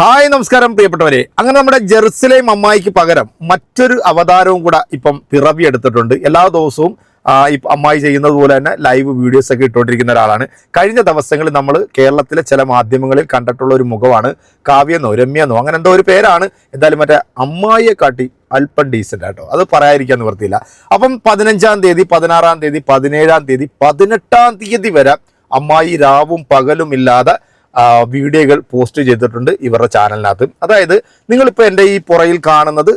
Hi നമസ്കാരം പ്രിയപ്പെട്ടവരെ. അങ്ങനെ നമ്മുടെ ജെറുസലേം അമ്മായിക്ക് പകരം മറ്റൊരു അവതാരവും കൂടെ ഇപ്പം പിറവി എടുത്തിട്ടുണ്ട് എല്ലാ ദിവസവും ഇപ്പം അമ്മായി ചെയ്യുന്നത് പോലെ തന്നെ ലൈവ് വീഡിയോസ് ഒക്കെ ഇട്ടുകൊണ്ടിരിക്കുന്ന ഒരാളാണ്. കഴിഞ്ഞ ദിവസങ്ങളിൽ നമ്മൾ കേരളത്തിലെ ചില മാധ്യമങ്ങളിൽ കണ്ടിട്ടുള്ള ഒരു മുഖമാണ് കാവ്യെന്നോ രമ്യെന്നോ അങ്ങനെ എന്തോ ഒരു പേരാണ്. എന്തായാലും മറ്റേ അമ്മായിയെ കാട്ടി അല്പം ഡീസന്റ് ആട്ടോ. അത് പറയാതിരിക്കാൻ നിവർത്തിയില്ല അപ്പം പതിനഞ്ചാം തീയതി പതിനാറാം തീയതി പതിനേഴാം തീയതി പതിനെട്ടാം തീയതി വരെ അമ്മായി രാവും പകലും ഇല്ലാതെ വീഡിയോകൾ പോസ്റ്റ് ചെയ്തിട്ടുണ്ട് ഇവരുടെ ചാനലിനകത്ത്. അതായത് നിങ്ങളിപ്പോൾ എന്റെ ഈ പുറയിൽ കാണുന്നത്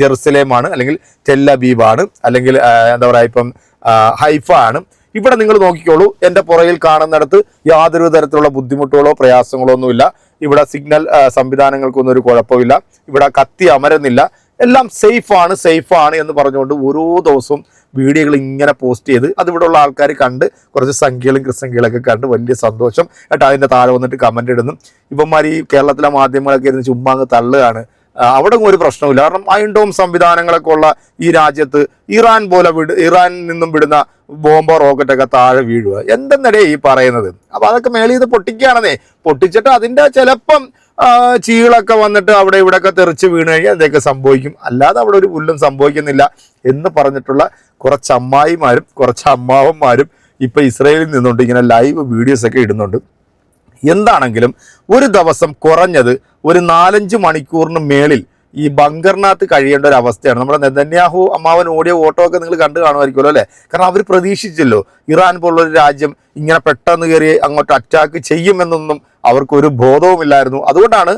ജെറുസലേമാണ് അല്ലെങ്കിൽ ടെല്ലബീബാണ് അല്ലെങ്കിൽ എന്താ പറയുക ഇപ്പം ഹൈഫ ആണ് ഇവിടെ നിങ്ങൾ നോക്കിക്കോളൂ എന്റെ പുറയിൽ കാണുന്നിടത്ത് യാതൊരു തരത്തിലുള്ള ബുദ്ധിമുട്ടുകളോ പ്രയാസങ്ങളോ ഒന്നുമില്ല. ഇവിടെ സിഗ്നൽ സംവിധാനങ്ങൾക്കൊന്നും ഒരു കുഴപ്പമില്ല. ഇവിടെ കത്തി അമരുന്നില്ല. എല്ലാം സേഫാണ് സേഫാണ് എന്ന് പറഞ്ഞുകൊണ്ട് ഓരോ ദിവസവും വീഡിയോകൾ ഇങ്ങനെ പോസ്റ്റ് ചെയ്ത് അത് ഇവിടെ ഉള്ള ആൾക്കാർ കണ്ട് കുറച്ച് സംഖ്യകളും ക്രിസംഖ്യകളൊക്കെ കണ്ട് വലിയ സന്തോഷം. കേട്ടോ അതിന്റെ താഴെ വന്നിട്ട് കമന്റ് ഇടുന്നു. ഇവന്മാർ ഈ കേരളത്തിലെ മാധ്യമങ്ങളൊക്കെ ഇരുന്ന് ചുമ്മാ അങ്ങ് തള്ളുകയാണ്. അവിടെ ഒരു പ്രശ്നമില്ല കാരണം അയൺഡോം സംവിധാനങ്ങളൊക്കെ ഉള്ള ഈ രാജ്യത്ത് ഇറാൻ പോലെ വിട് ഇറാനിൽ നിന്നും വിടുന്ന ബോംബോ റോക്കറ്റൊക്കെ താഴെ വീഴുക. എന്തെന്നടേ ഈ പറയുന്നത്? അപ്പോൾ അതൊക്കെ മേളിൽ ഇത് പൊട്ടിക്കുകയാണെന്നേ. പൊട്ടിച്ചിട്ട് അതിന്റെ ചിലപ്പം ചീളൊക്കെ വന്നിട്ട് അവിടെ ഇവിടെയൊക്കെ തെറിച്ച് വീണ് കഴിഞ്ഞാൽ ഇതൊക്കെ സംഭവിക്കും? അല്ലാതെ അവിടെ ഒരു പുല്ലും സംഭവിക്കുന്നില്ല എന്ന് പറഞ്ഞിട്ടുള്ള കുറച്ച് അമ്മായിമാരും കുറച്ച് അമ്മാവന്മാരും ഇപ്പോൾ ഇസ്രയേലിൽ നിന്നുകൊണ്ട് ഇങ്ങനെ ലൈവ് വീഡിയോസ് ഒക്കെ ഇടുന്നുണ്ട്. എന്താണെങ്കിലും ഒരു ദിവസം കുറഞ്ഞത് ഒരു നാലഞ്ച് മണിക്കൂറിന് മേളിൽ ഈ ബങ്കറിനകത്ത് കഴിയേണ്ട ഒരു അവസ്ഥയാണ്. നമ്മുടെ നെതന്യാഹു അമ്മാവൻ ഓടിയ ഓട്ടോ ഒക്കെ നിങ്ങൾ കണ്ടു കാണുമായിരിക്കുമല്ലോ അല്ലേ? കാരണം അവർ പ്രതീക്ഷിച്ചല്ലോ ഇറാൻ പോലുള്ളൊരു രാജ്യം ഇങ്ങനെ പെട്ടെന്ന് കയറി അങ്ങോട്ട് അറ്റാക്ക് ചെയ്യുമെന്നൊന്നും അവർക്കൊരു ബോധവുമില്ലായിരുന്നു. അതുകൊണ്ടാണ്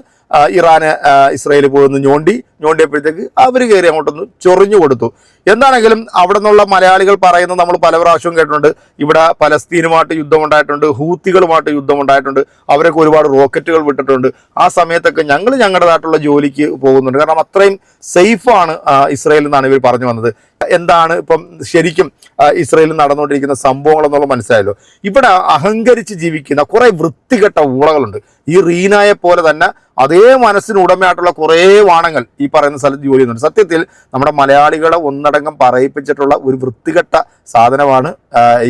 ഇറാന് ഇസ്രായേൽ പോയി ഒന്ന് ഞോണ്ടി ഞോണ്ടിയപ്പോഴത്തേക്ക് അവർ കയറി അങ്ങോട്ടൊന്ന് ചൊറിഞ്ഞു കൊടുത്തു. എന്താണെങ്കിലും അവിടെ നിന്നുള്ള മലയാളികൾ പറയുന്നത് നമ്മൾ പല പ്രാവശ്യവും കേട്ടിട്ടുണ്ട്. ഇവിടെ പലസ്തീനുമായിട്ട് യുദ്ധം ഉണ്ടായിട്ടുണ്ട് ഹൂത്തികളുമായിട്ട് യുദ്ധം ഉണ്ടായിട്ടുണ്ട് അവരൊക്കെ ഒരുപാട് റോക്കറ്റുകൾ വിട്ടിട്ടുണ്ട്. ആ സമയത്തൊക്കെ ഞങ്ങൾ ഞങ്ങളുടേതായിട്ടുള്ള ജോലിക്ക് പോകുന്നുണ്ട്. കാരണം അത്രയും സേഫാണ് ഇസ്രായേൽ എന്നാണ് ഇവർ പറഞ്ഞു വന്നത്. എന്താണ് ഇപ്പം ശരിക്കും ഇസ്രയേലിൽ നടന്നുകൊണ്ടിരിക്കുന്ന സംഭവങ്ങൾ എന്നുള്ള മനസ്സിലായല്ലോ. ഇവിടെ അഹങ്കരിച്ച് ജീവിക്കുന്ന കുറെ വൃത്തികെട്ട ഊളകളുണ്ട്. ഈ റീനായെ പോലെ തന്നെ അതേ മനസ്സിന് ഉടമയായിട്ടുള്ള കുറേ വാണങ്ങൾ ഈ പറയുന്ന സ്ഥലത്ത് ജോലി ചെയ്യുന്നുണ്ട്. സത്യത്തിൽ നമ്മുടെ മലയാളികളെ ഒന്നടങ്കം പറയിപ്പിച്ചിട്ടുള്ള ഒരു വൃത്തികെട്ട സാധനമാണ്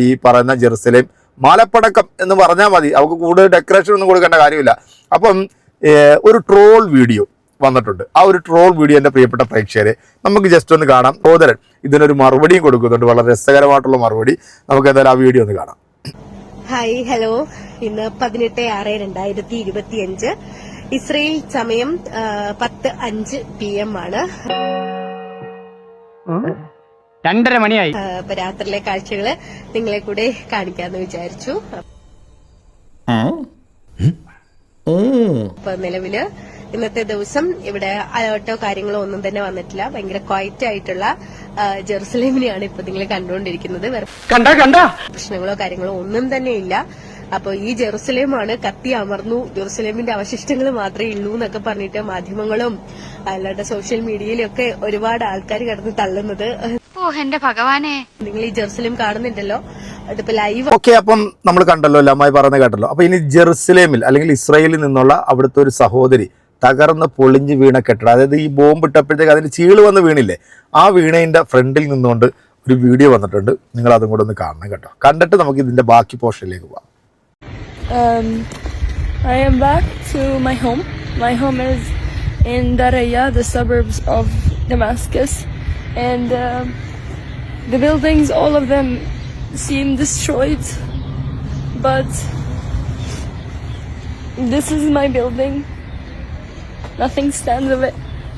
ഈ പറയുന്ന ജെറുസലേം മാലപ്പടക്കം എന്ന് പറഞ്ഞാൽ മതി. അവർക്ക് കൂടുതൽ ഡെക്കറേഷൻ ഒന്നും കൊടുക്കേണ്ട കാര്യമില്ല. അപ്പം ഒരു ട്രോൾ വീഡിയോ വന്നിട്ടുണ്ട്. ആ ഒരു ട്രോൾ വീഡിയോ എന്റെ പ്രിയപ്പെട്ട പ്രേക്ഷകരെ നമുക്ക് ജസ്റ്റ് ഒന്ന് കാണാം. സഹോദരൻ ഇതിനൊരു മറുപടിയും കൊടുക്കുന്നുണ്ട്. വളരെ രസകരമായിട്ടുള്ള മറുപടി. നമുക്ക് എന്തായാലും ആ വീഡിയോ ഒന്ന് കാണാം. ഹായ് ഹലോ ഇന്ന് പതിനെട്ട് ആറ് രണ്ടായിരത്തി ഇരുപത്തിയഞ്ച്. ഇസ്രയേൽ സമയം പത്ത് അഞ്ച് പി എം ആണ്. രണ്ടര മണിയായി. രാത്രിയിലെ കാഴ്ചകൾ നിങ്ങളെ കൂടെ കാണിക്കാന്ന് വിചാരിച്ചു. അപ്പൊ നിലവിൽ ഇന്നത്തെ ദിവസം ഇവിടെ അലേർട്ടോ കാര്യങ്ങളോ ഒന്നും തന്നെ വന്നിട്ടില്ല. ഭയങ്കര ക്വയറ്റ് ആയിട്ടുള്ള ജെറുസലേമിനെയാണ് ഇപ്പൊ നിങ്ങൾ കണ്ടുകൊണ്ടിരിക്കുന്നത്. വേറെ കണ്ട കണ്ട. പ്രശ്നങ്ങളോ കാര്യങ്ങളോ ഒന്നും തന്നെ ഇല്ല. അപ്പൊ ഈ ജെറുസലേമാണ് കത്തി അമർന്നു. ജെറുസലേമിന്റെ അവശിഷ്ടങ്ങൾ മാത്രമേ ഉള്ളൂ എന്നൊക്കെ പറഞ്ഞിട്ട് മാധ്യമങ്ങളും അല്ലാണ്ട് സോഷ്യൽ മീഡിയയിലൊക്കെ ഒരുപാട് ആൾക്കാർ കിടന്ന് തള്ളുന്നത്. ഓ എന്റെ ഭഗവാനെ. നിങ്ങൾ ഈ ജെറുസലേം കാണുന്നുണ്ടല്ലോ. അതിപ്പോ ലൈവ് ഓക്കെ അപ്പം നമ്മൾ കണ്ടല്ലോ അല്ലേ അമ്മായി പറയുന്നത് കേട്ടല്ലോ. അപ്പൊ ഇനി ജെറുസലേമിൽ അല്ലെങ്കിൽ ഇസ്രായേലിൽ നിന്നുള്ള അവിടുത്തെ ഒരു സഹോദരി തകർന്ന് പൊളിഞ്ഞ് വീണ കെട്ടിടം. അതായത് ഈ ബോംബ് ഇട്ടപ്പോഴത്തേക്ക് അതിന് ചീൾ വന്ന് വീണില്ലേ? ആ വീണേന്റെ ഫ്രണ്ടിൽ നിന്നുകൊണ്ട് ഒരു വീഡിയോ വന്നിട്ടുണ്ട്. നിങ്ങൾ അതും കൂടെ ഒന്ന് കാണണം കേട്ടോ. കണ്ടിട്ട് നമുക്ക് ഇതിന്റെ ബാക്കി പോർഷനിലേക്ക് പോവാം. Um, I am back to my home. My home is in Daraya, the suburbs of Damascus, and um the buildings, all of them, seem destroyed. But this is my building. Nothing stands of it.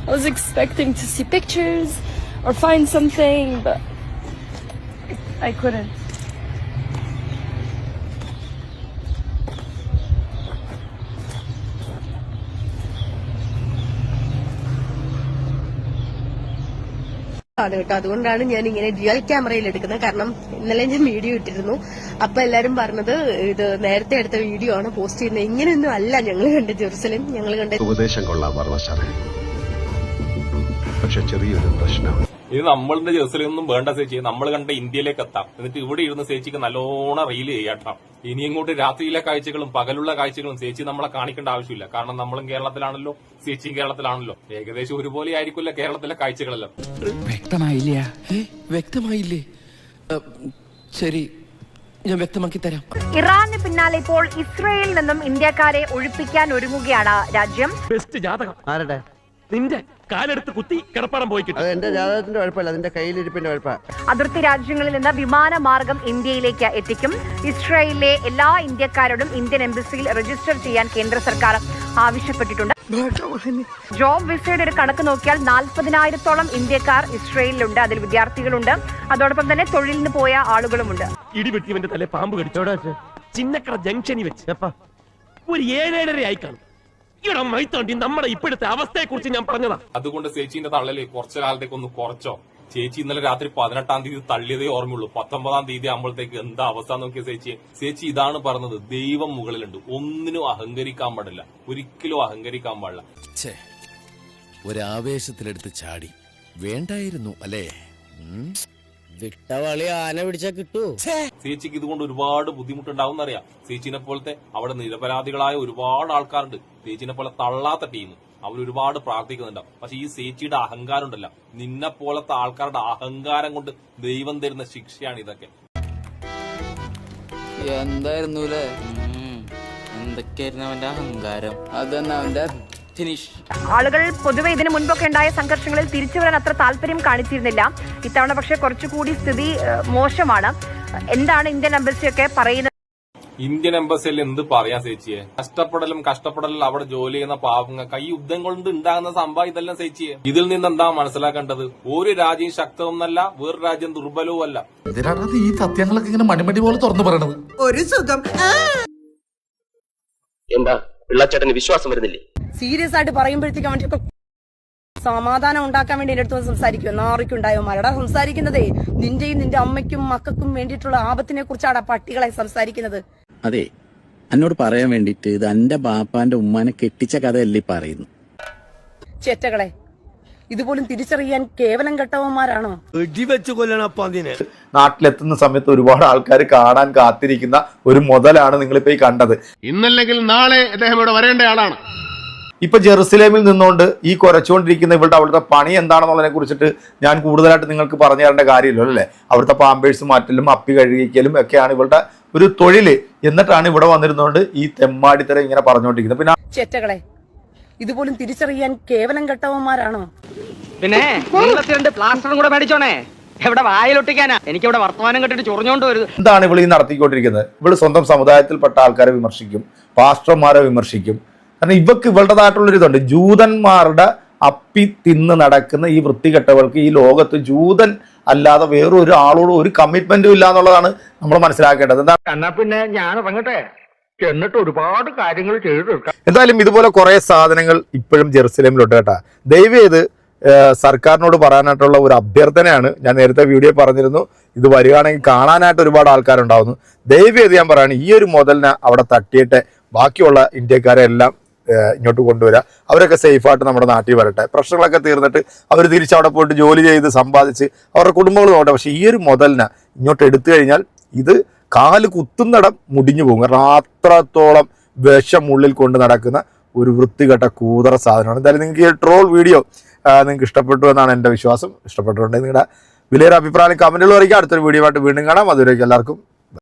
I was expecting to see pictures or find something, but I couldn't. ആണ് കേട്ടോ. അതുകൊണ്ടാണ് ഞാൻ ഇങ്ങനെ dual ക്യാമറയിൽ എടുക്കുന്നത്. കാരണം ഇന്നലെ ഞാൻ വീഡിയോ ഇട്ടിരുന്നു. അപ്പൊ എല്ലാരും പറഞ്ഞത് ഇത് നേരത്തെ എടുത്ത വീഡിയോ ആണ് പോസ്റ്റ് ചെയ്യുന്നത്. ഇങ്ങനെയൊന്നും അല്ല ഞങ്ങൾ കണ്ട ജെറുസലേം. ഞങ്ങൾ കണ്ട ഉപദേശം കൊള്ളാം പക്ഷെ ചെറിയൊരു പ്രശ്നം. ഇത് നമ്മളുടെ ജേഴ്സലൊന്നും വേണ്ട ചേച്ചി. നമ്മൾ കണ്ട ഇന്ത്യയിലേക്ക് എത്താം. എന്നിട്ട് ഇവിടെ ഇരുന്ന് ചേച്ചിക്ക് നല്ലോണം റീൽ ചെയ്യാട്ടാം. ഇനി ഇങ്ങോട്ട് രാത്രിയിലെ കാഴ്ചകളും പകലുള്ള കാഴ്ചകളും ചേച്ചി നമ്മളെ കാണിക്കേണ്ട ആവശ്യമില്ല. കാരണം നമ്മളും കേരളത്തിലാണല്ലോ ചേച്ചിയും കേരളത്തിലാണല്ലോ. ഏകദേശം ഒരുപോലെ ആയിരിക്കില്ല കേരളത്തിലെ കാഴ്ചകളെല്ലാം. വ്യക്തമായില്ല? വ്യക്തമായില്ലേ? ശരി ഞാൻ വ്യക്തമാക്കി തരാം. ഇറാന് പിന്നാലെ ഇപ്പോൾ ഇസ്രയേലിൽ നിന്നും ഇന്ത്യക്കാരെ ഒഴിപ്പിക്കാൻ ഒരുങ്ങുകയാണ് രാജ്യം. ബെസ്റ്റ് ജാതകം. ആരുടെ? നിന്റെ കാലെടുത്ത് കുത്തി കിടപ്പാടം പോയി കിട്ടും അത് എന്റെ ജാതകത്തിന്റെ കുഴപ്പമില്ല അതിന്റെ കയ്യിലിരിപ്പിന്റെ കുഴപ്പ അതിർത്തി രാജ്യങ്ങളിൽ നിന്ന് വിമാന മാർഗം ഇന്ത്യയിലേക്ക് എത്തിക്കും. ഇസ്രായേലിലെ എല്ലാ ഇന്ത്യക്കാരോടും ഇന്ത്യൻ എംബസിയിൽ രജിസ്റ്റർ ചെയ്യാൻ കേന്ദ്ര സർക്കാർ ആവശ്യപ്പെട്ടിട്ടുണ്ട്. ജോബ് വിസയുടെ ഒരു കണക്ക് നോക്കിയാൽ നാൽപ്പതിനായിരത്തോളം ഇന്ത്യക്കാർ ഇസ്രായേലിലുണ്ട് അതിൽ വിദ്യാർത്ഥികളുണ്ട്. അതോടൊപ്പം തന്നെ തൊഴിലിന് പോയ ആളുകളുമുണ്ട്. ഇടിവെട്ടിയവന്റെ തലേ പാമ്പ് കടിച്ചോടാ ചിന്നക്കട ജംഗ്ഷനി വെച്ച്. ഒരു ഏഴേഴര ആയി കാണും. ഇവിടെ മൈത്തോണ്ടി നമ്മുടെ ഇപ്പോഴത്തെ അവസ്ഥയെ കുറിച്ച് ഞാൻ പറഞ്ഞതാ. അതുകൊണ്ട് ചേച്ചിന്റെ തള്ളലേ കുറച്ചു കാലത്തേക്ക് ഒന്ന് കുറച്ചോ. ചേച്ചി ഇന്നലെ രാത്രി പതിനെട്ടാം തീയതി തള്ളിയതേ ഓർമ്മയുള്ളൂ. പത്തൊമ്പതാം തീയതി ആകുമ്പോഴത്തേക്ക് എന്താ അവസ്ഥ നോക്കിയ ചേച്ചി. ചേച്ചി ഇതാണ് പറഞ്ഞത് ദൈവം മുകളിലുണ്ട്. ഒന്നിനും അഹങ്കരിക്കാൻ പാടില്ല. ഒരിക്കലും അഹങ്കരിക്കാൻ പാടില്ല. ഒരാവേശത്തിലെടുത്ത് ചാടി. വേണ്ടായിരുന്നു അല്ലേ? വിട്ടവളി ആന പിടിച്ചാ കിട്ടൂ. ചേച്ചിക്ക് ഇതുകൊണ്ട് ഒരുപാട് ബുദ്ധിമുട്ടുണ്ടാവും എന്നറിയാം. ചേച്ചിനെ പോലത്തെ അവിടെ നിരപരാധികളായ ഒരുപാട് ആൾക്കാരുണ്ട്. ചേച്ചിനെ പോലെ തള്ളാത്ത ടീം. അവർ ഒരുപാട് പ്രാർത്ഥിക്കുന്നുണ്ടാവും പക്ഷെ ഈ ചേച്ചിയുടെ അഹങ്കാരം ഉണ്ടല്ല. നിന്നെ പോലത്തെ ആൾക്കാരുടെ അഹങ്കാരം കൊണ്ട് ദൈവം തരുന്ന ശിക്ഷയാണ് ഇതൊക്കെ. എന്തായിരുന്നു എന്തൊക്കെയായിരുന്നു അവന്റെ അഹങ്കാരം? അതെന്നാ അവന്റെ ആളുകൾ പൊതുവെ ഇതിനു മുൻപൊക്കെ ഉണ്ടായ സംഘർഷങ്ങളിൽ തിരിച്ചു വരാൻ അത്ര താല്പര്യം കാണിച്ചിരുന്നില്ല. ഇത്തവണ പക്ഷേ കുറച്ചുകൂടി സ്ഥിതി മോശമാണ്. എന്താണ് ഇന്ത്യൻ എംബസി ഒക്കെ പറയുന്നത്? ഇന്ത്യൻ എംബസിയിൽ എന്ത് പറയാ ചേച്ചിയെ കഷ്ടപ്പെടലും കഷ്ടപ്പെടലും അവിടെ ജോലി ചെയ്യുന്ന പാവങ്ങൾക്ക് ഈ യുദ്ധം കൊണ്ട് ഉണ്ടാകുന്ന സംഭവം ഇതെല്ലാം ചേച്ചിയെ ഇതിൽ നിന്ന് എന്താ മനസ്സിലാക്കേണ്ടത്? ഒരു രാജ്യം ശക്തവുമല്ല വേറെ രാജ്യം ദുർബലവും അല്ല എന്തിനാണ് ഈ സത്യങ്ങളൊക്കെ ഇങ്ങനെ മണിമടി പോലെ തുറന്നു പറയണത്? ഒരു സുഖം. എന്താ പിള്ളച്ചേട്ടന് വിശ്വാസം വരുന്നില്ലേ? സീരിയസ് ആയിട്ട് പറയുമ്പോഴത്തേക്കും അവന്റെ സമാധാനം ഉണ്ടാക്കാൻ വേണ്ടി എന്റെ അടുത്ത് സംസാരിക്കും. നാറിക്കുണ്ടായോ മരടാ സംസാരിക്കുന്നതേ നിന്റെയും നിന്റെ അമ്മയ്ക്കും മക്കൾക്കും വേണ്ടിയിട്ടുള്ള ആപത്തിനെ കുറിച്ചാണ് പട്ടികളെ സംസാരിക്കുന്നത്. അതെ എന്നോട് പറയാൻ വേണ്ടിട്ട് ഇത് എന്റെ ബാപ്പാന്റെ ഉമ്മാനെ കെട്ടിച്ച കഥയല്ലേ പറയുന്നു ചേറ്റകളെ ഇതുപോലും തിരിച്ചറിയാൻ കേവലം കെട്ടവന്മാരാണോ? നാട്ടിലെത്തുന്ന സമയത്ത് ഒരുപാട് ആൾക്കാർ കാണാൻ കാത്തിരിക്കുന്ന ഒരു മുതലാണ് നിങ്ങളിപ്പോ ഈ കണ്ടത്. ഇന്നല്ലെങ്കിൽ നാളെ അദ്ദേഹം ഇവിടെ വരേണ്ട ആളാണ്. ഇപ്പൊ ജെറുസലേമിൽ നിന്നുകൊണ്ട് ഈ കുറച്ചുകൊണ്ടിരിക്കുന്ന ഇവളുടെ അവിടുത്തെ പണി എന്താണെന്നുള്ളതിനെ കുറിച്ചിട്ട് ഞാൻ കൂടുതലായിട്ട് നിങ്ങൾക്ക് പറഞ്ഞു തരേണ്ട കാര്യമില്ലല്ലോ അല്ലേ? അവിടുത്തെ പാമ്പേഴ്സ് മാറ്റലും അപ്പി കഴുകിക്കലും ഒക്കെയാണ് ഇവളുടെ ഒരു തൊഴിൽ എന്നിട്ടാണ് ഇവിടെ വന്നിരുന്നുകൊണ്ട് ഈ തെമ്മാടിത്തരം ഇങ്ങനെ പറഞ്ഞുകൊണ്ടിരിക്കുന്നത് പിന്നെ ചേറ്റകളെ ഇതുപോലും തിരിച്ചറിയാൻ കേവലം കെട്ടവന്മാരാണോ? പിന്നെ രണ്ട് പ്ലാസ്റ്ററും കൂടെ മേടിച്ചോണേ. എവിടെ വായിലൊട്ടിക്കാനാ? എനിക്ക് ഇവിടെ വർത്തമാനം കെട്ടിട്ട് ചൊറിഞ്ഞോണ്ട് വരുന്നത്. എന്താണ് ഇവൾ ഈ നടത്തിക്കൊണ്ടിരിക്കുന്നത്? ഇവൾ സ്വന്തം സമുദായത്തിൽപ്പെട്ട ആൾക്കാരെ വിമർശിക്കും പാസ്റ്റർമാരെ വിമർശിക്കും കാരണം ഇവക്ക് ഇവളുടേതായിട്ടുള്ളൊരു ഇതുണ്ട്. ജൂതന്മാരുടെ അപ്പി തിന്ന് നടക്കുന്ന ഈ വൃത്തികെട്ടവൾക്ക് ഈ ലോകത്ത് ജൂതൻ അല്ലാതെ വേറൊരു ആളോട് ഒരു കമ്മിറ്റ്മെന്റും ഇല്ല എന്നുള്ളതാണ് നമ്മൾ മനസ്സിലാക്കേണ്ടത്. എന്താ എന്നാ പിന്നെ ഞാൻ ഇറങ്ങട്ടെ? എന്നിട്ട് ഒരുപാട് കാര്യങ്ങൾ ചെയ്തിട്ടുണ്ട് എന്തായാലും ഇതുപോലെ കുറെ സാധനങ്ങൾ ഇപ്പോഴും ജെറുസലേമിലുണ്ട് കേട്ടാ. ദയവേത് സർക്കാരിനോട് പറയാനായിട്ടുള്ള ഒരു അഭ്യർത്ഥനയാണ് ഞാൻ നേരത്തെ വീഡിയോ പറഞ്ഞിരുന്നു. ഇത് വരികയാണെങ്കിൽ കാണാനായിട്ട് ഒരുപാട് ആൾക്കാരുണ്ടാവുന്നു. ദയവേത് ഞാൻ പറയുകയാണ് ഈ ഒരു മുതലിനെ അവിടെ തട്ടിയിട്ട് ബാക്കിയുള്ള ഇന്ത്യക്കാരെ എല്ലാം ഇങ്ങോട്ട് കൊണ്ടുവരിക അവരൊക്കെ സേഫായിട്ട് നമ്മുടെ നാട്ടിൽ വരട്ടെ. പ്രശ്നങ്ങളൊക്കെ തീർന്നിട്ട് അവർ തിരിച്ചവിടെ പോയിട്ട് ജോലി ചെയ്ത് സമ്പാദിച്ച് അവരുടെ കുടുംബങ്ങൾ നോക്കട്ടെ. പക്ഷേ ഈ ഒരു മുതലിനെ ഇങ്ങോട്ട് എടുത്തു കഴിഞ്ഞാൽ ഇത് കാൽ കുത്തുന്നിടം മുടിഞ്ഞു പോകും. കാരണം അത്രത്തോളം വിഷം ഉള്ളിൽ കൊണ്ട് നടക്കുന്ന ഒരു വൃത്തികെട്ട കൂതറ സാധനമാണ്. എന്തായാലും നിങ്ങൾക്ക് ഈ ട്രോൾ വീഡിയോ നിങ്ങൾക്ക് ഇഷ്ടപ്പെട്ടു എന്നാണ് എന്റെ വിശ്വാസം. ഇഷ്ടപ്പെട്ടിട്ടുണ്ടെങ്കിൽ നിങ്ങളുടെ വിലയേറെ അഭിപ്രായം കമന്റുകൾ അറിയിക്കുക. അടുത്തൊരു വീഡിയോ ആയിട്ട് വീണ്ടും കാണാം. അതുവരേക്കും എല്ലാവർക്കും